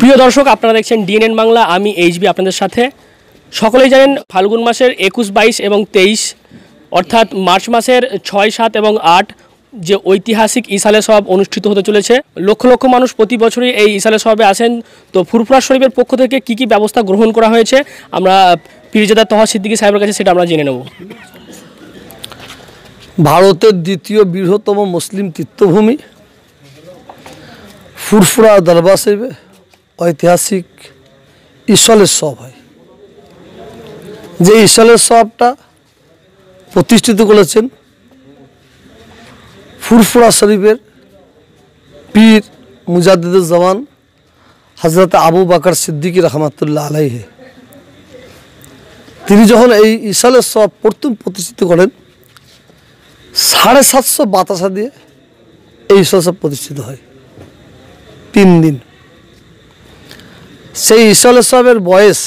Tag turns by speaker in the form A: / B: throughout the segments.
A: প্রিয় দর্শক আপনারা দেখছেন ডিএনএন বাংলা আমি এইচবি আপনাদের সাথে। সকলেই জানেন ফাল্গুন মাসের একুশ বাইশ এবং তেইশ অর্থাৎ মার্চ মাসের ছয় সাত এবং আট যে ঐতিহাসিক ইসালে সব অনুষ্ঠিত হতে চলেছে। লক্ষ লক্ষ মানুষ প্রতি বছরই এই ইসালে সবে আসেন। তো ফুরফুরা শরীফের পক্ষ থেকে কি কি ব্যবস্থা গ্রহণ করা হয়েছে? আমরা পীরজাদা তহা সিদ্দিকী সাহেবের কাছে সেটা আমরা জেনে নেব।
B: ভারতের দ্বিতীয় বৃহত্তম মুসলিম তীর্থভূমি ফুরফুরা দরবার শরীফে ঐতিহাসিক ঈশ্বরের সব হয়। যে ঈশ্বরের সবটা প্রতিষ্ঠিত করেছেন ফুরফুরা শরীফের পীর মুজাদ্দিদুল জামান হজরত আবু বাকর সিদ্দিকী রহমাতুল্লাহ আলাইহে। তিনি যখন এই ঈশ্বরের সব প্রথম প্রতিষ্ঠিত করেন, সাড়ে সাতশো বাতাসা দিয়ে এই ঈশ্বর সব প্রতিষ্ঠিত হয়। তিন দিন। সেই সাহেবের বয়স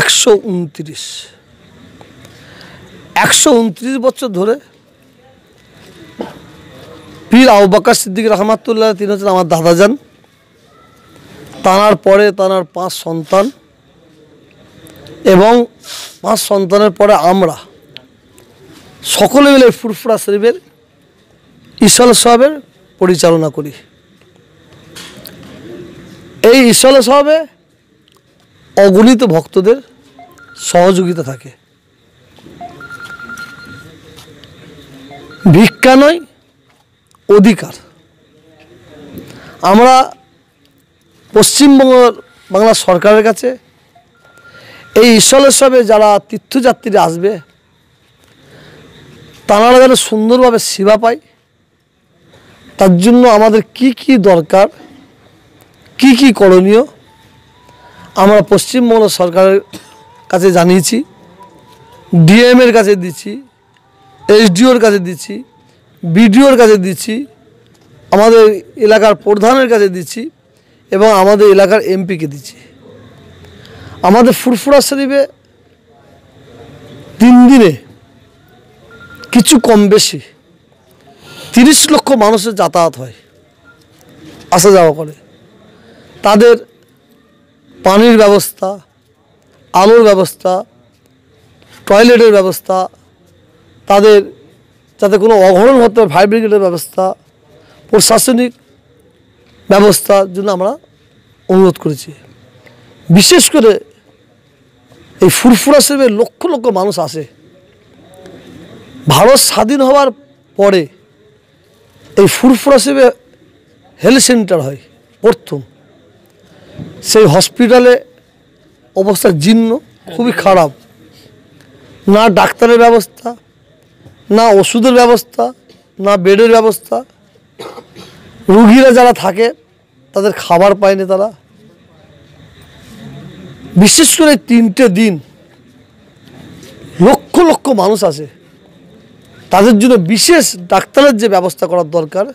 B: একশো উনত্রিশ। একশো উনত্রিশ বছর ধরে পীর আউবাকার সিদ্দিক রহমাতুল্লাহ, তিনি হচ্ছেন আমার দাদা যান। তাঁর পরে তাঁর পাঁচ সন্তান এবং পাঁচ সন্তানের পরে আমরা সকলে মিলে ফুরফুরা শরীফের ঈশ্বর সাহেবের পরিচালনা করি। এই ঈশ্বর সাহেবে অগণিত ভক্তদের সহযোগিতা থাকে। ভিক্ষা নয়, অধিকার। আমরা পশ্চিমবঙ্গ বাংলা সরকারের কাছে এই ঈশ্বরের সবে যারা তীর্থযাত্রীরা আসবে, তারা যেন সুন্দরভাবে সেবা পায়, তার জন্য আমাদের কি কি দরকার কি কি করণীয়? আমরা পশ্চিমবঙ্গ সরকারের কাছে জানিয়েছি ডিএমের কাছে দিচ্ছি এসডিওর কাছে দিচ্ছি বিডিওর কাছে দিচ্ছি, আমাদের এলাকার প্রধানের কাছে দিচ্ছি এবং আমাদের এলাকার এমপিকে দিচ্ছি। আমাদের ফুরফুরা শরীফে তিন দিনে কিছু কম বেশি তিরিশ লক্ষ মানুষের যাতায়াত হয়, আসা যাওয়া করে। তাদের পানির ব্যবস্থা, আলোর ব্যবস্থা, টয়লেটের ব্যবস্থা, তাদের যাতে কোনো অঘটন হতে ফায়ার ব্রিগেডের ব্যবস্থা, প্রশাসনিক ব্যবস্থার জন্য আমরা অনুরোধ করেছি। বিশেষ করে এই ফুরফুরা শরীফে লক্ষ লক্ষ মানুষ আসে। ভারত স্বাধীন হওয়ার পরে এই ফুরফুরা শরীফে হেলথ সেন্টার হয়, প্রথম। সেই হসপিটালে অবস্থা জীর্ণ, খুবই খারাপ। না ডাক্তারের ব্যবস্থা, না ওষুধের ব্যবস্থা, না বেডের ব্যবস্থা। রুগীরা যারা থাকে, তাদের খাবার পায়নি তারা। বিশেষ করে তিনটে দিন লক্ষ লক্ষ মানুষ আসে তাদের জন্য বিশেষ ডাক্তারের যে ব্যবস্থা করার দরকার,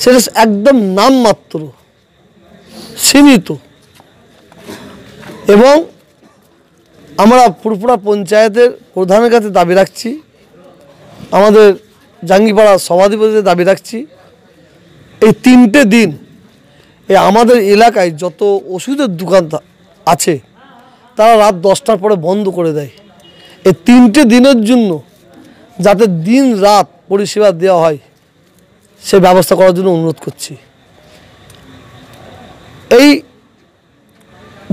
B: সেটা একদম নামমাত্র। সীমিত। এবং আমরা ফুরফুরা পঞ্চায়েতের প্রধানের কাছে দাবি রাখছি, আমাদের জাঙ্গিপাড়া সভাধিপতিদের দাবি রাখছি, এই তিনটে দিন এই আমাদের এলাকায় যত ওষুধের দোকান আছে, তারা রাত দশটার পরে বন্ধ করে দেয়। এই তিনটে দিনের জন্য যাতে দিন রাত পরিষেবা দেওয়া হয়, সে ব্যবস্থা করার জন্য অনুরোধ করছি। এই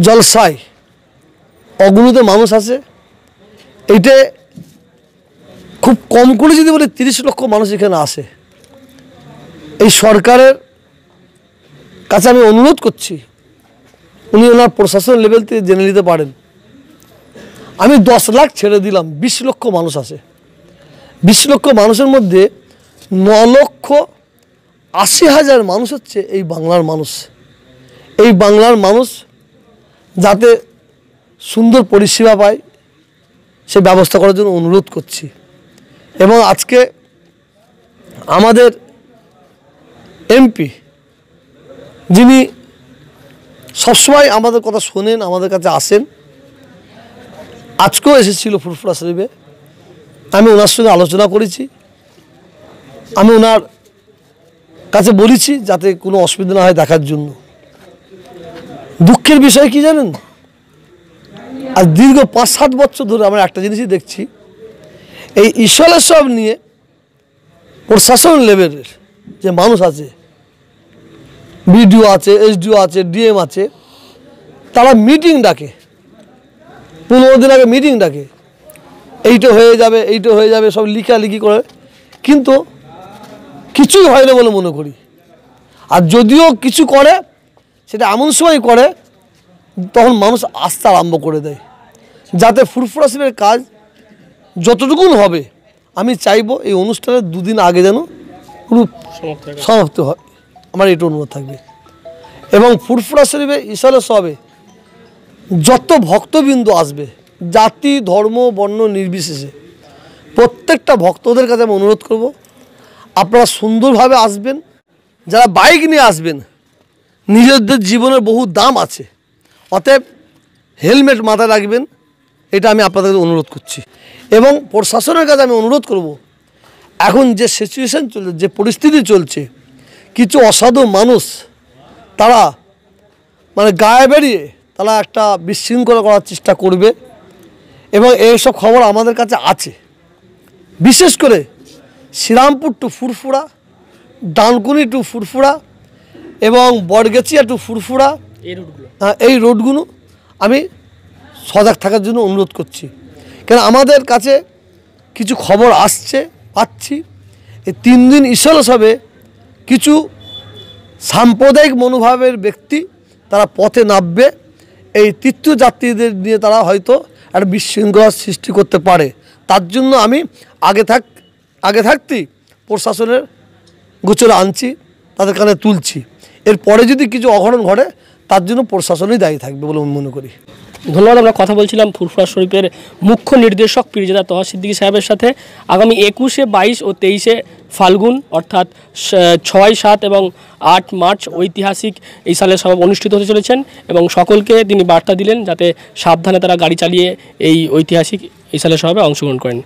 B: জলসায় অগণিত মানুষ আছে। এইটা খুব কম করে যদি বলি তিরিশ লক্ষ মানুষ এখানে আসে এই সরকারের কাছে আমি অনুরোধ করছি, উনি ওনার প্রশাসন লেভেল থেকে জেনে নিতে পারেন। আমি দশ লাখ ছেড়ে দিলাম, বিশ লক্ষ মানুষ আসে বিশ লক্ষ মানুষের মধ্যে ন লক্ষ আশি হাজার মানুষ হচ্ছে এই বাংলার মানুষ। এই বাংলার মানুষ যাতে সুন্দর পরিষেবা পায়, সে ব্যবস্থা করার জন্য অনুরোধ করছি। এবং আজকে আমাদের এমপি যিনি সবসময় আমাদের কথা শোনেন, আমাদের কাছে আসেন, আজকেও এসেছিল ফুরফুরা শরীফে। আমি ওনার সঙ্গে আলোচনা করেছি। আমি ওনার কাছে বলেছি যাতে কোনো অসুবিধা না হয় দেখার জন্য। দুঃখের বিষয় কি জানেন? আর দীর্ঘ পাঁচ সাত বছর ধরে আমরা একটা জিনিসই দেখছি, এই ঈশ্বরের সব নিয়ে প্রশাসন লেভেলের যে মানুষ আছে, বিডিও আছে, এসডিও আছে, ডিএম আছে, তারা মিটিং ডাকে। পনেরো দিন আগে মিটিং ডাকে। এইটা হয়ে যাবে, এইটা হয়ে যাবে, সব লিখালিখি করে। কিন্তু কিছুই হয় না বলে মনে করি। আর যদিও কিছু করে সেটা এমন সময় করে তখন মানুষ আসতে আরম্ভ করে দেয়। যাতে ফুরফুরা শিবের কাজ যতটুকুন হবে আমি চাইব এই অনুষ্ঠানের দুদিন আগে যেন
A: সমাপ্ত
B: সমাপ্ত হয়। আমার এটা অনুরোধ থাকবে। এবং ফুরফুরা শরীফে ঈশ্বরের সবে যত ভক্তবিন্দু আসবে জাতি ধর্ম বর্ণ নির্বিশেষে প্রত্যেকটা ভক্তদের কাছে আমি অনুরোধ করব আপনারা সুন্দরভাবে আসবেন যারা বাইক নিয়ে আসবেন নিজেদের জীবনের বহু দাম আছে। অতএব হেলমেট মাথায় রাখবেন, এটা আমি আপনাদের অনুরোধ করছি। এবং প্রশাসনের কাছে আমি অনুরোধ করব, এখন যে সিচুয়েশান চলছে, যে পরিস্থিতি চলছে, কিছু অসাধু মানুষ, তারা মানে গায়ে বেরিয়ে তারা একটা বিশৃঙ্খলা করার চেষ্টা করবে এবং এইসব খবর আমাদের কাছে আছে। বিশেষ করে শ্রীরামপুর টু ফুরফুরা, ডানকুনি টু ফুরফুরা এবং বটগেছিয়া টু ফুরফুরা।
A: এই
B: এই রোডগুলো আমি সজাগ থাকার জন্য অনুরোধ করছি। কেন আমাদের কাছে কিছু খবর আসছে পাচ্ছি। এই তিন দিন ঈশ্বর হবে কিছু সাম্প্রদায়িক মনোভাবের ব্যক্তি তারা পথে নামবে। এই তীর্থযাত্রীদের নিয়ে তারা হয়তো একটা বিশৃঙ্খলার সৃষ্টি করতে পারে। তার জন্য আমি আগে থাক আগে থাকতেই প্রশাসনের গোচরে আনছি তাদের কানে তুলছি। এরপরে যদি কিছু অঘটন ঘটে, তার জন্য প্রশাসনই দায়ী থাকবে বলে আমি মনে করি।
A: ধন্যবাদ, আমরা কথা বলছিলাম ফুরফুরা শরীফের মুখ্য নির্দেশক পীরজাদা তহা সিদ্দিকী সাহেবের সাথে। আগামী একুশে বাইশ ও তেইশে ফাল্গুন, অর্থাৎ ছয়, সাত এবং আট মার্চ ঐতিহাসিক এই সালের সভা অনুষ্ঠিত হতে চলেছেন এবং সকলকে তিনি বার্তা দিলেন যাতে সাবধানে তারা গাড়ি চালিয়ে এই ঐতিহাসিক এই সালের সভায় অংশগ্রহণ করেন।